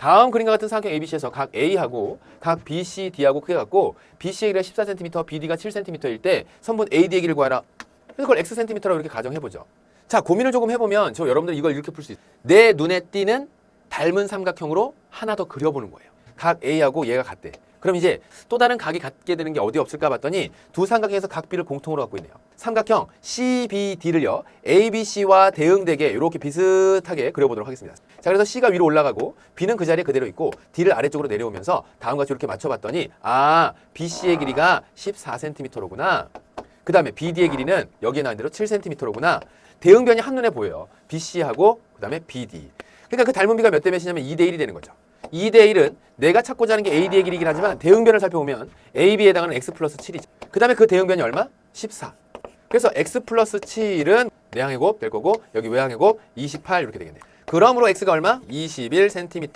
다음 그림과 같은 삼각형 ABC에서 각 A하고 각 BC, D하고 크게 갖고 BC의 길이가 14cm, BD가 7cm일 때 선분 AD의 길이를 구하라. 그래서 그걸 Xcm라고 이렇게 가정해보죠. 자, 고민을 조금 해보면 저 여러분들 이걸 이렇게 풀 수 있어요. 내 눈에 띄는 닮은 삼각형으로 하나 더 그려보는 거예요. 각 A하고 얘가 같대. 그럼 이제 또 다른 각이 같게 되는 게 어디 없을까 봤더니 두 삼각형에서 각 B를 공통으로 갖고 있네요. 삼각형 CBD를요. ABC와 대응되게 이렇게 비슷하게 그려보도록 하겠습니다. 자, 그래서 C가 위로 올라가고 B는 그 자리에 그대로 있고 D를 아래쪽으로 내려오면서 다음과 같이 이렇게 맞춰봤더니 아, BC의 길이가 14cm로구나. 그 다음에 BD의 길이는 여기에 나온 대로 7cm로구나. 대응변이 한눈에 보여요. BC하고 그 다음에 BD. 그러니까 그 닮은 비가 몇 대 몇이냐면 2대 1이 되는 거죠. 2 대 1은 내가 찾고자 하는 게 AD의 길이긴 하지만 대응변을 살펴보면 AB에 해당하는 X 플러스 7이죠. 그 다음에 그 대응변이 얼마? 14. 그래서 X 플러스 7은 내항의 곱 될 거고 여기 외항의 곱28 이렇게 되겠네요. 그러므로 X가 얼마? 21cm